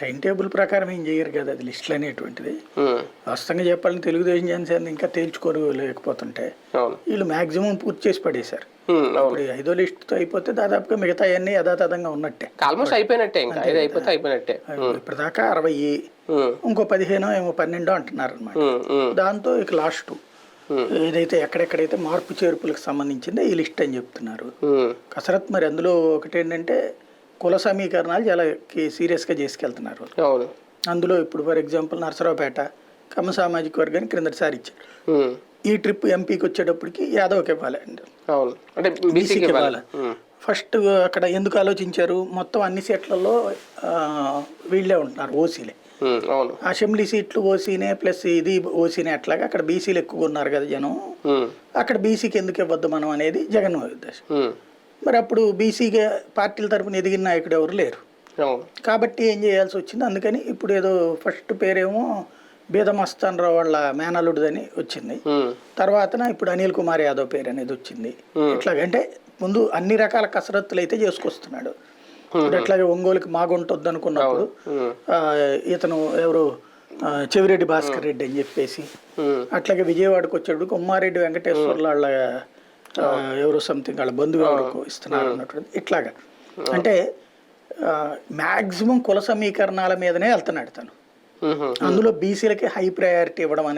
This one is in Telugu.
టైం టేబుల్ ప్రకారం ఏం చేయరు కదా అది లిస్టులు అనేటువంటిది. వాస్తవంగా చెప్పాలని తెలుగుదేశం జనసేన ఇంకా తేల్చుకోరు లేకపోతుంటే వీళ్ళు మాక్సిమం పూర్తి చేసి పడేశారు. ఇప్పుడు ఐదో లిస్టుతో అయిపోతే దాదాపుగా మిగతా అన్ని యథాతథంగా ఉన్నట్టే. ఆల్మోస్ట్ అయిపోయినట్టే ఇంకా. అయిపోతే అయిపోయినట్టే. ఇప్పటిదాకా అరవై ఇంకో పదిహేను ఏమో పన్నెండో అంటున్నారు అనమాట దాంతో ఇక లాస్ట్. ఏదైతే ఎక్కడెక్కడైతే మార్పు చేర్పులకు సంబంధించిందో ఈ లిస్ట్ అని చెప్తున్నారు. కసరత్ మరి అందులో ఒకటి ఏంటంటే కుల సమీకరణాలు చాలా సీరియస్గా చేసుకెళ్తున్నారు అవును. అందులో ఇప్పుడు ఫర్ ఎగ్జాంపుల్ నరసరావుపేట కమ్మ సామాజిక వర్గానికి క్రిందటిసారి ఇచ్చారు. ఈ ట్రిప్ ఎంపీకి వచ్చేటప్పటికి యాదవ్కి ఇవ్వాలండి అవును. అంటే బీసీకి ఇవ్వాలి. ఫస్ట్ అక్కడ ఎందుకు ఆలోచించారు? మొత్తం అన్ని సీట్లలో వీళ్ళే ఉంటున్నారు ఓసీలే. అసెంబ్లీ సీట్లు ఓసీనే ప్లస్ ఇది ఓసీనే అట్లాగా అక్కడ బీసీలు ఎక్కువ ఉన్నారు కదా జనం. అక్కడ బీసీకి ఎందుకు ఇవ్వద్దు మనం అనేది జగన్ ఉద్దేశం. మరి అప్పుడు బీసీగా పార్టీల తరపున ఎదిగిన నాయకుడు ఎవరు లేరు. కాబట్టి ఏం చేయాల్సి వచ్చింది? అందుకని ఇప్పుడు ఏదో ఫస్ట్ పేరేమో బీదమస్తాన్ రావు వాళ్ళ మేనల్లుడిదని వచ్చింది. ఉమ్, తర్వాతన ఇప్పుడు అనిల్ కుమార్ యాదవ్ పేరు అనేది వచ్చింది. ఇట్లాగ అంటే ముందు అన్ని రకాల కసరత్తులు అయితే చేసుకొస్తున్నాడు. ఇప్పుడు ఎట్లాగే ఒంగోలుకి మాగుంటుంది అనుకున్నప్పుడు ఇతను ఎవరు? చెవిరెడ్డి భాస్కర్ రెడ్డి అని చెప్పేసి అట్లాగే విజయవాడకు వచ్చేటప్పుడు ఉమ్మారెడ్డి వెంకటేశ్వర్ల వాళ్ళ ఎవరు సంథింగ్ వాళ్ళ బంధువు ఎవరికి ఇస్తున్నారు అన్నటువంటి ఇట్లాగా. అంటే మ్యాక్సిమం కుల సమీకరణాల మీదనే వెళ్తున్నాడు తను. అందులో బీసీలకి హై ప్రయారిటీ ఇవ్వడం